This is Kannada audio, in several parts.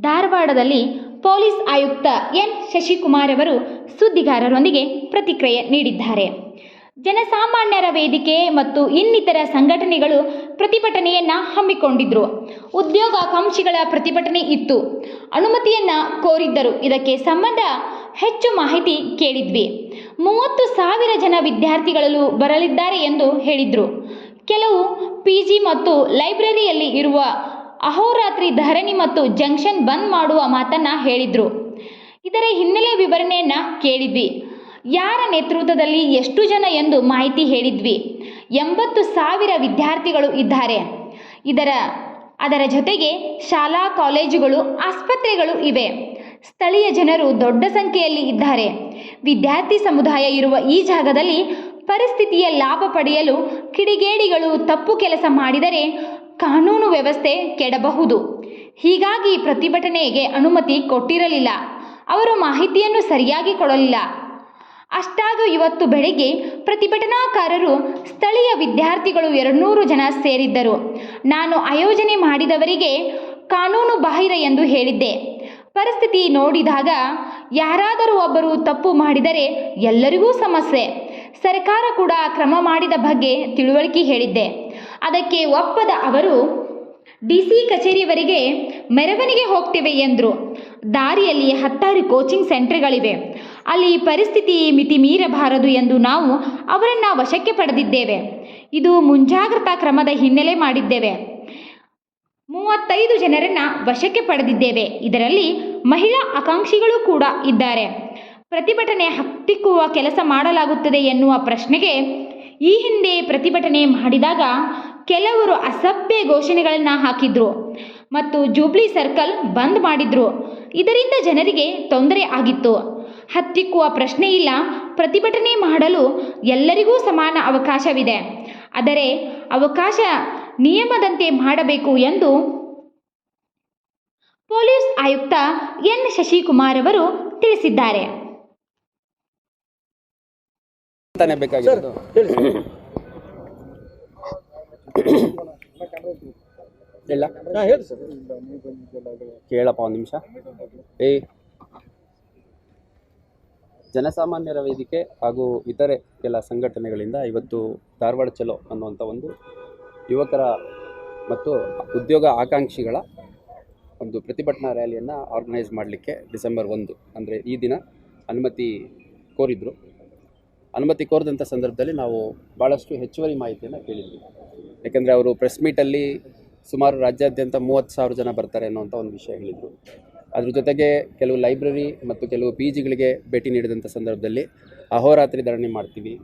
ಧಾರವಾಡದಲ್ಲಿ ಪೊಲೀಸ್ ಆಯುಕ್ತ ಎನ್. ಶಶಿಕುಮಾರ್ ಅವರು ಸುದ್ದಿಗಾರರೊಂದಿಗೆ ಪ್ರತಿಕ್ರಿಯೆ ನೀಡಿದ್ದಾರೆ. ಜನಸಾಮಾನ್ಯರ ವೇದಿಕೆ ಮತ್ತು ಇನ್ನಿತರ ಸಂಘಟನೆಗಳು ಪ್ರತಿಭಟನೆಯನ್ನ ಹಮ್ಮಿಕೊಂಡಿದ್ರು. ಉದ್ಯೋಗಾಕಾಂಕ್ಷಿಗಳ ಪ್ರತಿಭಟನೆ ಇತ್ತು. ಅನುಮತಿಯನ್ನ ಕೋರಿದ್ದರು. ಇದಕ್ಕೆ ಸಂಬಂಧ ಹೆಚ್ಚು ಮಾಹಿತಿ ಕೇಳಿದ್ವಿ. ಮೂವತ್ತು ಸಾವಿರ ಜನ ವಿದ್ಯಾರ್ಥಿಗಳು ಬರಲಿದ್ದಾರೆ ಎಂದು ಹೇಳಿದ್ರು. ಕೆಲವು ಪಿ ಜಿ ಮತ್ತು ಲೈಬ್ರರಿಯಲ್ಲಿ ಇರುವ ಅಹೋರಾತ್ರಿ ಧರಣಿ ಮತ್ತು ಜಂಕ್ಷನ್ ಬಂದ್ ಮಾಡುವ ಮಾತನ್ನ ಹೇಳಿದ್ರು. ಇದರ ಹಿನ್ನೆಲೆ ವಿವರಣೆಯನ್ನ ಕೇಳಿದ್ವಿ. ಯಾರ ನೇತೃತ್ವದಲ್ಲಿ ಎಷ್ಟು ಜನ ಎಂದು ಮಾಹಿತಿ ಹೇಳಿದ್ವಿ. ಎಂಬತ್ತು ಸಾವಿರ ವಿದ್ಯಾರ್ಥಿಗಳು ಇದ್ದಾರೆ. ಇದರ, ಅದರ ಜೊತೆಗೆ ಶಾಲಾ, ಕಾಲೇಜುಗಳು, ಆಸ್ಪತ್ರೆಗಳು ಇವೆ. ಸ್ಥಳೀಯ ಜನರು ದೊಡ್ಡ ಸಂಖ್ಯೆಯಲ್ಲಿ ಇದ್ದಾರೆ. ವಿದ್ಯಾರ್ಥಿ ಸಮುದಾಯ ಇರುವ ಈ ಜಾಗದಲ್ಲಿ ಪರಿಸ್ಥಿತಿಯ ಲಾಭ ಪಡೆಯಲು ಕಿಡಿಗೇಡಿಗಳು ತಪ್ಪು ಕೆಲಸ ಮಾಡಿದರೆ ಕಾನೂನು ವ್ಯವಸ್ಥೆ ಕೆಡಬಹುದು. ಹೀಗಾಗಿ ಪ್ರತಿಭಟನೆಗೆ ಅನುಮತಿ ಕೊಟ್ಟಿರಲಿಲ್ಲ. ಅವರು ಮಾಹಿತಿಯನ್ನು ಸರಿಯಾಗಿ ಕೊಡಲಿಲ್ಲ. ಅಷ್ಟಾಗೂ ಇವತ್ತು ಬೆಳಿಗ್ಗೆ ಪ್ರತಿಭಟನಾಕಾರರು ಸ್ಥಳೀಯ ವಿದ್ಯಾರ್ಥಿಗಳು ಎರಡುನೂರು ಜನ ಸೇರಿದ್ದರು. ನಾನು ಆಯೋಜನೆ ಮಾಡಿದವರಿಗೆ ಕಾನೂನು ಬಾಹಿರ ಎಂದು ಹೇಳಿದ್ದೆ. ಪರಿಸ್ಥಿತಿ ನೋಡಿದಾಗ ಯಾರಾದರೂ ಒಬ್ಬರು ತಪ್ಪು ಮಾಡಿದರೆ ಎಲ್ಲರಿಗೂ ಸಮಸ್ಯೆ. ಸರ್ಕಾರ ಕೂಡ ಕ್ರಮ ಮಾಡಿದ ಬಗ್ಗೆ ತಿಳುವಳಿಕೆ ಹೇಳಿದ್ದೆ. ಅದಕ್ಕೆ ಒಪ್ಪದ ಅವರು, ಡಿ ಸಿ ಕಚೇರಿವರೆಗೆ ಮೆರವಣಿಗೆ ಹೋಗ್ತೇವೆ ಎಂದರು. ದಾರಿಯಲ್ಲಿ ಹತ್ತಾರು ಕೋಚಿಂಗ್ ಸೆಂಟರ್ಗಳಿವೆ. ಅಲ್ಲಿ ಪರಿಸ್ಥಿತಿ ಮಿತಿ ಮೀರಬಾರದು ಎಂದು ನಾವು ಅವರನ್ನು ವಶಕ್ಕೆ ಪಡೆದಿದ್ದೇವೆ. ಇದು ಮುಂಜಾಗ್ರತಾ ಕ್ರಮದ ಹಿನ್ನೆಲೆ ಮಾಡಿದ್ದೇವೆ. ಮೂವತ್ತೈದು ಜನರನ್ನು ವಶಕ್ಕೆ ಪಡೆದಿದ್ದೇವೆ. ಇದರಲ್ಲಿ ಮಹಿಳಾ ಆಕಾಂಕ್ಷಿಗಳು ಕೂಡ ಇದ್ದಾರೆ. ಪ್ರತಿಭಟನೆ ಹತ್ತಿಕ್ಕುವ ಕೆಲಸ ಮಾಡಲಾಗುತ್ತದೆ ಎನ್ನುವ ಪ್ರಶ್ನೆಗೆ ಈ ಹಿಂದೆ ಪ್ರತಿಭಟನೆ ಮಾಡಿದಾಗ ಕೆಲವರು ಅಸಭ್ಯ ಘೋಷಣೆಗಳನ್ನು ಹಾಕಿದ್ರು ಮತ್ತು ಜೂಬ್ಲಿ ಸರ್ಕಲ್ ಬಂದ್ ಮಾಡಿದ್ರು. ಇದರಿಂದ ಜನರಿಗೆ ತೊಂದರೆ ಆಗಿತ್ತು. ಹತ್ತಿಕ್ಕುವ ಪ್ರಶ್ನೆ ಇಲ್ಲ. ಪ್ರತಿಭಟನೆ ಮಾಡಲು ಎಲ್ಲರಿಗೂ ಸಮಾನ ಅವಕಾಶವಿದೆ. ಆದರೆ ಅವಕಾಶ ನಿಯಮದಂತೆ ಮಾಡಬೇಕು ಎಂದು ಪೊಲೀಸ್ ಆಯುಕ್ತ ಎನ್. ಶಶಿಕುಮಾರ್ ಅವರು ತಿಳಿಸಿದ್ದಾರೆ. ಇಲ್ಲ. ಹೇಳಿ ಸರ್. ಕೇಳಪ್ಪ ಒಂದು ನಿಮಿಷ. ಏ. ಜನಸಾಮಾನ್ಯರ ವೇದಿಕೆ ಹಾಗೂ ಇತರೆ ಕೆಲ ಸಂಘಟನೆಗಳಿಂದ ಇವತ್ತು ಧಾರವಾಡ ಚಲೋ ಅನ್ನುವಂಥ ಒಂದು ಯುವಕರ ಮತ್ತು ಉದ್ಯೋಗ ಆಕಾಂಕ್ಷಿಗಳ ಒಂದು ಪ್ರತಿಭಟನಾ ರ್ಯಾಲಿಯನ್ನು ಆರ್ಗನೈಸ್ ಮಾಡಲಿಕ್ಕೆ ಡಿಸೆಂಬರ್ ಒಂದು, ಅಂದರೆ ಈ ದಿನ ಅನುಮತಿ ಕೋರಿದ್ರು. ಅನುಮತಿ ಕೋರಿದಂಥ ಸಂದರ್ಭದಲ್ಲಿ ನಾವು ಭಾಳಷ್ಟು ಹೆಚ್ಚುವರಿ ಮಾಹಿತಿಯನ್ನು ಕೇಳಿದ್ವಿ. ಯಾಕೆಂದರೆ ಅವರು ಪ್ರೆಸ್ ಮೀಟಲ್ಲಿ ಸುಮಾರು ರಾಜ್ಯಾದ್ಯಂತ ಮೂವತ್ತು ಸಾವಿರ ಜನ ಬರ್ತಾರೆ ಅನ್ನೋಂಥ ಒಂದು ವಿಷಯ ಹೇಳಿದರು. ಅದ್ರ ಜೊತೆಗೆ ಕೆಲವು ಲೈಬ್ರರಿ ಮತ್ತು ಕೆಲವು ಪಿ ಜಿಗಳಿಗೆ ಭೇಟಿ ನೀಡಿದಂಥ ಸಂದರ್ಭದಲ್ಲಿ ಅಹೋರಾತ್ರಿ ಧರಣಿ ಮಾಡ್ತೀವಿ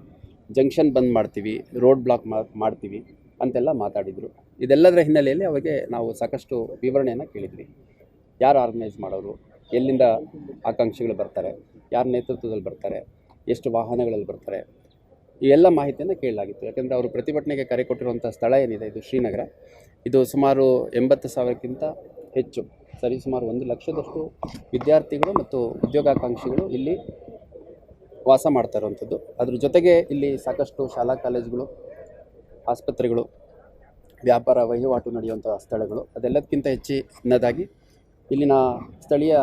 ಜಂಕ್ಷನ್ ಬಂದ್ ಮಾಡ್ತೀವಿ ರೋಡ್ ಬ್ಲಾಕ್ ಮಾಡ್ತೀವಿ ಅಂತೆಲ್ಲ ಮಾತಾಡಿದರು. ಇದೆಲ್ಲದರ ಹಿನ್ನೆಲೆಯಲ್ಲಿ ಅವಾಗೆ ನಾವು ಸಾಕಷ್ಟು ವಿವರಣೆಯನ್ನು ಕೇಳಿದ್ವಿ. ಯಾರು ಆರ್ಗನೈಸ್ ಮಾಡೋರು, ಎಲ್ಲಿಂದ ಆಕಾಂಕ್ಷಿಗಳು ಬರ್ತಾರೆ, ಯಾರ ನೇತೃತ್ವದಲ್ಲಿ ಬರ್ತಾರೆ, ಎಷ್ಟು ವಾಹನಗಳಲ್ಲಿ ಬರ್ತಾರೆ ಈ ಎಲ್ಲ ಮಾಹಿತಿಯನ್ನು ಕೇಳಲಾಗಿತ್ತು. ಯಾಕೆಂದರೆ ಅವರು ಪ್ರತಿಭಟನೆಗೆ ಕರೆ ಕೊಟ್ಟಿರುವಂಥ ಸ್ಥಳ ಏನಿದೆ, ಇದು ಶ್ರೀನಗರ. ಇದು ಸುಮಾರು ಎಂಬತ್ತು ಸಾವಿರಕ್ಕಿಂತ ಹೆಚ್ಚು, ಸರಿ, ಸುಮಾರು ಒಂದು ಲಕ್ಷದಷ್ಟು ವಿದ್ಯಾರ್ಥಿಗಳು ಮತ್ತು ಉದ್ಯೋಗಾಕಾಂಕ್ಷಿಗಳು ಇಲ್ಲಿ ವಾಸ ಮಾಡ್ತಾ ಇರುವಂಥದ್ದು. ಅದ್ರ ಜೊತೆಗೆ ಇಲ್ಲಿ ಸಾಕಷ್ಟು ಶಾಲಾ ಕಾಲೇಜುಗಳು, ಆಸ್ಪತ್ರೆಗಳು, ವ್ಯಾಪಾರ ವಹಿವಾಟು ನಡೆಯುವಂಥ ಸ್ಥಳಗಳು, ಅದೆಲ್ಲದಕ್ಕಿಂತ ಹೆಚ್ಚಿನದಾಗಿ ಇಲ್ಲಿನ ಸ್ಥಳೀಯ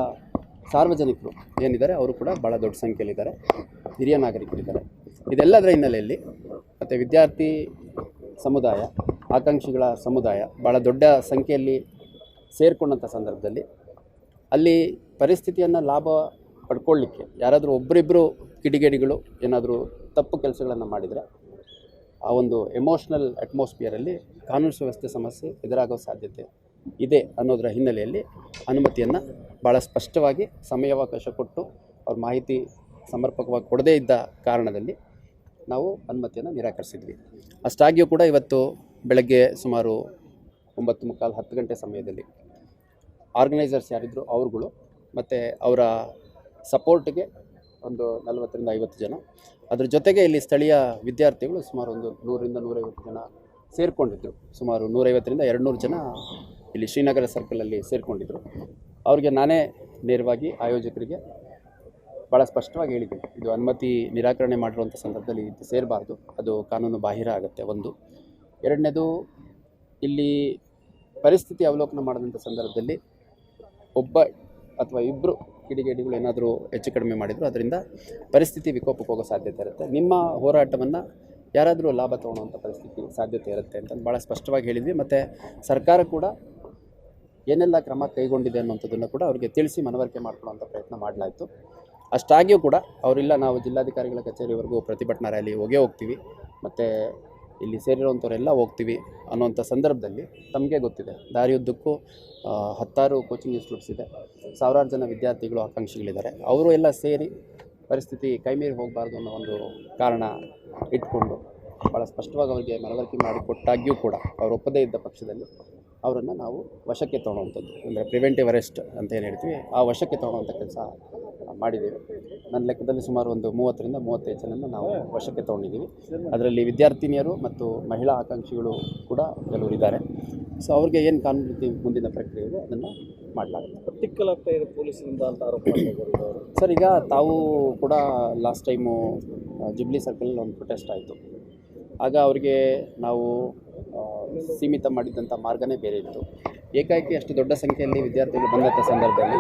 ಸಾರ್ವಜನಿಕರು ಏನಿದ್ದಾರೆ, ಅವರು ಕೂಡ ಭಾಳ ದೊಡ್ಡ ಸಂಖ್ಯೆಯಲ್ಲಿದ್ದಾರೆ. ಹಿರಿಯ ನಾಗರಿಕರಿದ್ದಾರೆ ಇದೆಲ್ಲದರ ಹಿನ್ನೆಲೆಯಲ್ಲಿ ಮತ್ತು ವಿದ್ಯಾರ್ಥಿ ಸಮುದಾಯ, ಆಕಾಂಕ್ಷಿಗಳ ಸಮುದಾಯ ಭಾಳ ದೊಡ್ಡ ಸಂಖ್ಯೆಯಲ್ಲಿ ಸೇರಿಕೊಂಡಂಥ ಸಂದರ್ಭದಲ್ಲಿ ಅಲ್ಲಿ ಪರಿಸ್ಥಿತಿಯನ್ನು ಲಾಭ ಪಡ್ಕೊಳ್ಳಿಕ್ಕೆ ಯಾರಾದರೂ ಒಬ್ಬರಿಬ್ಬರು ಕಿಡಿಗೇಡಿಗಳು ಏನಾದರೂ ತಪ್ಪು ಕೆಲಸಗಳನ್ನು ಮಾಡಿದರೆ ಆ ಒಂದು ಎಮೋಷ್ನಲ್ ಅಟ್ಮಾಸ್ಫಿಯರಲ್ಲಿ ಕಾನೂನು ಸುವ್ಯವಸ್ಥೆ ಸಮಸ್ಯೆ ಎದುರಾಗೋ ಸಾಧ್ಯತೆ ಇದೆ ಅನ್ನೋದರ ಹಿನ್ನೆಲೆಯಲ್ಲಿ ಅನುಮತಿಯನ್ನು ಭಾಳ ಸ್ಪಷ್ಟವಾಗಿ ಸಮಯಾವಕಾಶ ಕೊಟ್ಟು ಅವ್ರ ಮಾಹಿತಿ ಸಮರ್ಪಕವಾಗಿ ಕೊಡದೇ ಇದ್ದ ಕಾರಣದಲ್ಲಿ ನಾವು ಅನುಮತಿಯನ್ನು ನಿರಾಕರಿಸಿದ್ವಿ. ಅಷ್ಟಾಗಿಯೂ ಕೂಡ ಇವತ್ತು ಬೆಳಗ್ಗೆ ಸುಮಾರು ಒಂಬತ್ತು ಮುಕ್ಕಾಲು ಹತ್ತು ಗಂಟೆ ಸಮಯದಲ್ಲಿ ಆರ್ಗನೈಸರ್ಸ್ ಯಾರಿದ್ರು ಅವ್ರುಗಳು ಮತ್ತು ಅವರ ಸಪೋರ್ಟ್ಗೆ ಒಂದು ನಲವತ್ತರಿಂದ ಐವತ್ತು ಜನ. ಅದ್ರ ಜೊತೆಗೆ ಇಲ್ಲಿ ಸ್ಥಳೀಯ ವಿದ್ಯಾರ್ಥಿಗಳು ಸುಮಾರು ಒಂದು ನೂರರಿಂದ ನೂರೈವತ್ತು ಜನ ಸೇರಿಕೊಂಡಿದ್ದರು ಸುಮಾರು ನೂರೈವತ್ತರಿಂದ ಎರಡು ನೂರು ಜನ ಇಲ್ಲಿ ಶ್ರೀನಗರ ಸರ್ಕಲಲ್ಲಿ ಸೇರಿಕೊಂಡಿದ್ದರು ಅವ್ರಿಗೆ ನಾನೇ ನೇರವಾಗಿ ಆಯೋಜಕರಿಗೆ ಭಾಳ ಸ್ಪಷ್ಟವಾಗಿ ಹೇಳಿದೆ ಇದು ಅನುಮತಿ ನಿರಾಕರಣೆ ಮಾಡಿರುವಂಥ ಸಂದರ್ಭದಲ್ಲಿ ಇದು ಸೇರಬಾರ್ದು. ಅದು ಕಾನೂನು ಬಾಹಿರ ಆಗುತ್ತೆ ಒಂದು. ಎರಡನೇದು, ಇಲ್ಲಿ ಪರಿಸ್ಥಿತಿ ಅವಲೋಕನ ಮಾಡಿದಂಥ ಸಂದರ್ಭದಲ್ಲಿ ಒಬ್ಬ ಅಥವಾ ಇಬ್ಬರು ಕಿಡಿಗೇಡಿಗಳು ಏನಾದರೂ ಹೆಚ್ಚು ಕಡಿಮೆ ಮಾಡಿದ್ರು, ಅದರಿಂದ ಪರಿಸ್ಥಿತಿ ವಿಕೋಪಕ್ಕೆ ಹೋಗೋ ಸಾಧ್ಯತೆ ಇರುತ್ತೆ. ನಿಮ್ಮ ಹೋರಾಟವನ್ನು ಯಾರಾದರೂ ಲಾಭ ತಗೊಳ್ಳುವಂಥ ಪರಿಸ್ಥಿತಿ ಸಾಧ್ಯತೆ ಇರುತ್ತೆ ಅಂತ ಭಾಳ ಸ್ಪಷ್ಟವಾಗಿ ಹೇಳಿದ್ವಿ. ಮತ್ತು ಸರ್ಕಾರ ಕೂಡ ಏನೆಲ್ಲ ಕ್ರಮ ಕೈಗೊಂಡಿದೆ ಅನ್ನುವಂಥದ್ದನ್ನು ಕೂಡ ಅವರಿಗೆ ತಿಳಿಸಿ ಮನವರಿಕೆ ಮಾಡಿಕೊಳ್ಳುವಂಥ ಪ್ರಯತ್ನ ಮಾಡಲಾಯಿತು. ಅಷ್ಟಾಗಿಯೂ ಕೂಡ ಅವರಿಲ್ಲ, ನಾವು ಜಿಲ್ಲಾಧಿಕಾರಿಗಳ ಕಚೇರಿವರೆಗೂ ಪ್ರತಿಭಟನಾ ರ್ಯಾಲಿ ಹೋಗೇ ಹೋಗ್ತೀವಿ. ಮತ್ತು ಇಲ್ಲಿ ಸೇರಿರುವಂಥವರೆಲ್ಲ ಹೋಗ್ತೀವಿ ಅನ್ನೋಂಥ ಸಂದರ್ಭದಲ್ಲಿ ತಮಗೆ ಗೊತ್ತಿದೆ. ದಾರಿಯುದ್ದಕ್ಕೂ ಹತ್ತಾರು ಕೋಚಿಂಗ್ ಇನ್ಸ್ಟಿಟ್ಯೂಟ್ಸ್ ಇದೆ. ಸಾವಿರಾರು ಜನ ವಿದ್ಯಾರ್ಥಿಗಳು ಆಕಾಂಕ್ಷಿಗಳಿದ್ದಾರೆ. ಅವರು ಎಲ್ಲ ಸೇರಿ ಪರಿಸ್ಥಿತಿ ಕೈಮೀರಿ ಹೋಗಬಾರ್ದು ಅನ್ನೋ ಒಂದು ಕಾರಣ ಇಟ್ಕೊಂಡು ಭಾಳ ಸ್ಪಷ್ಟವಾಗಿ ಅವರಿಗೆ ಮನವರಿಕೆ ಮಾಡಿಕೊಟ್ಟಾಗ್ಯೂ ಕೂಡ ಅವರು ಒಪ್ಪದೇ ಇದ್ದ ಪಕ್ಷದಲ್ಲಿ ಅವರನ್ನು ನಾವು ವಶಕ್ಕೆ ತಗೊಳ್ಳುವಂಥದ್ದು. ಅಂದರೆ ಪ್ರಿವೆಂಟಿವ್ ಅರೆಸ್ಟ್ ಅಂತ ಏನು ಹೇಳ್ತೀವಿ, ಆ ವಶಕ್ಕೆ ತೊಗೊಳುವಂಥ ಕೆಲಸ ಮಾಡಿದ್ದೇವೆ. ನನ್ನ ಲೆಕ್ಕದಲ್ಲಿ ಸುಮಾರು ಒಂದು ಮೂವತ್ತರಿಂದ ಮೂವತ್ತೈದು ಜನನ ನಾವು ವಶಕ್ಕೆ ತೊಗೊಂಡಿದ್ದೀವಿ. ಅದರಲ್ಲಿ ವಿದ್ಯಾರ್ಥಿನಿಯರು ಮತ್ತು ಮಹಿಳಾ ಆಕಾಂಕ್ಷಿಗಳು ಕೂಡ ಕೆಲವರು ಇದ್ದಾರೆ. ಸೊ ಅವ್ರಿಗೆ ಏನು ಕಾನೂನು ರೀತಿ ಮುಂದಿನ ಪ್ರಕ್ರಿಯೆ ಇದೆ ಅದನ್ನು ಮಾಡಲಾಗುತ್ತೆ. ಇದೆ ಪೊಲೀಸರಿಂದ ಅಂತ ಆರೋಪ ಸರ್ ಈಗ ತಾವು ಕೂಡ ಲಾಸ್ಟ್ ಟೈಮು ಜುಬ್ಲಿ ಸರ್ಕಲಲ್ಲಿ ಒಂದು ಪ್ರೊಟೆಸ್ಟ್ ಆಯಿತು. ಆಗ ಅವರಿಗೆ ನಾವು ಸೀಮಿತ ಮಾಡಿದ್ದಂಥ ಮಾರ್ಗನೇ ಬೇರೆ ಇತ್ತು. ಏಕಾಏಕಿ ಅಷ್ಟು ದೊಡ್ಡ ಸಂಖ್ಯೆಯಲ್ಲಿ ವಿದ್ಯಾರ್ಥಿಗಳು ಬಂದಂಥ ಸಂದರ್ಭದಲ್ಲಿ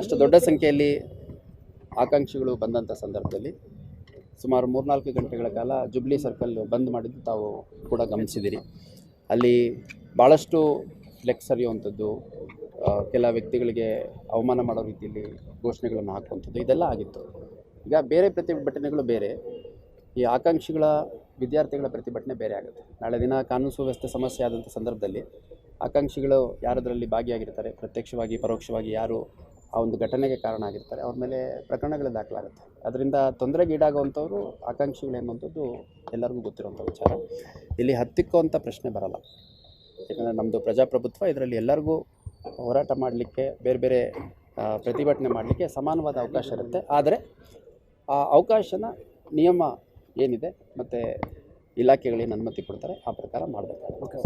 ಅಷ್ಟು ದೊಡ್ಡ ಸಂಖ್ಯೆಯಲ್ಲಿ ಆಕಾಂಕ್ಷಿಗಳು ಬಂದಂಥ ಸಂದರ್ಭದಲ್ಲಿ ಸುಮಾರು ಮೂರ್ನಾಲ್ಕು ಗಂಟೆಗಳ ಕಾಲ ಜುಬ್ಲಿ ಸರ್ಕಲ್ ಬಂದ್ ಮಾಡಿದ್ದು ತಾವು ಕೂಡ ಗಮನಿಸಿದಿರಿ. ಅಲ್ಲಿ ಭಾಳಷ್ಟು ಫ್ಲೆಕ್ಸ್ ಹರಿಯುವಂಥದ್ದು ಕೆಲ ವ್ಯಕ್ತಿಗಳಿಗೆ ಅವಮಾನ ಮಾಡೋ ರೀತಿಯಲ್ಲಿ ಘೋಷಣೆಗಳನ್ನು ಹಾಕುವಂಥದ್ದು ಇದೆಲ್ಲ ಆಗಿತ್ತು. ಈಗ ಬೇರೆ ಪ್ರತಿಭಟನೆಗಳು ಬೇರೆ. ಈ ಆಕಾಂಕ್ಷಿಗಳ ವಿದ್ಯಾರ್ಥಿಗಳ ಪ್ರತಿಭಟನೆ ಬೇರೆ ಆಗುತ್ತೆ. ನಾಳೆ ದಿನ ಕಾನೂನು ಸುವ್ಯವಸ್ಥೆ ಸಮಸ್ಯೆ ಆದಂಥ ಸಂದರ್ಭದಲ್ಲಿ ಆಕಾಂಕ್ಷಿಗಳು ಯಾರದರಲ್ಲಿ ಭಾಗಿಯಾಗಿರ್ತಾರೆ, ಪ್ರತ್ಯಕ್ಷವಾಗಿ, ಪರೋಕ್ಷವಾಗಿ ಯಾರು ಆ ಒಂದು ಘಟನೆಗೆ ಕಾರಣ ಆಗಿರ್ತಾರೆ, ಅವ್ರ ಮೇಲೆ ಪ್ರಕರಣಗಳು ದಾಖಲಾಗುತ್ತೆ. ಅದರಿಂದ ತೊಂದರೆಗೀಡಾಗುವಂಥವ್ರು ಆಕಾಂಕ್ಷಿಗಳು ಎನ್ನುವಂಥದ್ದು ಎಲ್ಲರಿಗೂ ಗೊತ್ತಿರುವಂಥ ವಿಚಾರ. ಇಲ್ಲಿ ಹತ್ತಿಕ್ಕುವಂಥ ಪ್ರಶ್ನೆ ಬರಲ್ಲ. ಯಾಕಂದರೆ ನಮ್ಮದು ಪ್ರಜಾಪ್ರಭುತ್ವ, ಇದರಲ್ಲಿ ಎಲ್ಲರಿಗೂ ಹೋರಾಟ ಮಾಡಲಿಕ್ಕೆ, ಬೇರೆ ಬೇರೆ ಪ್ರತಿಭಟನೆ ಮಾಡಲಿಕ್ಕೆ ಸಮಾನವಾದ ಅವಕಾಶ ಇರುತ್ತೆ. ಆದರೆ ಆ ಅವಕಾಶನ ನಿಯಮ ಏನಿದೆ ಮತ್ತು ಇಲಾಖೆಗಳೇನು ಅನುಮತಿ ಕೊಡ್ತಾರೆ ಆ ಪ್ರಕಾರ ಮಾಡಬೇಕಾಗುತ್ತೆ.